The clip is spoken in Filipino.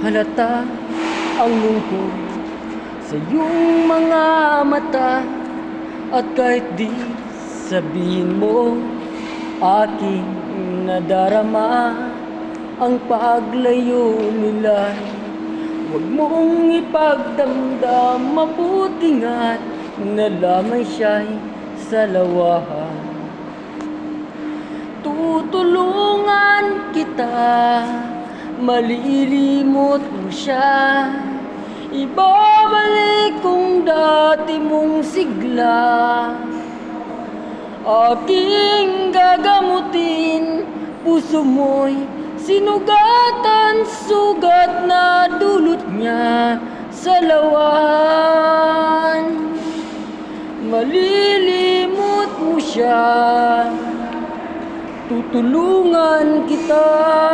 halata ang lungkot sa iyong mga mata. At kahit di sabihin mo aking nadarama Ang paglayo nila. Huwag mong ipagdamdam mabuti nga't Nalamay siya'y sa Tutulungan kita Malilimot mo siya. Ibabalik kong dati mong sigla. Aking gagamutin Puso mo'y sinugatan Sugat na dulot niya sa lawan. Malilimot mo siya. Tutulungan kita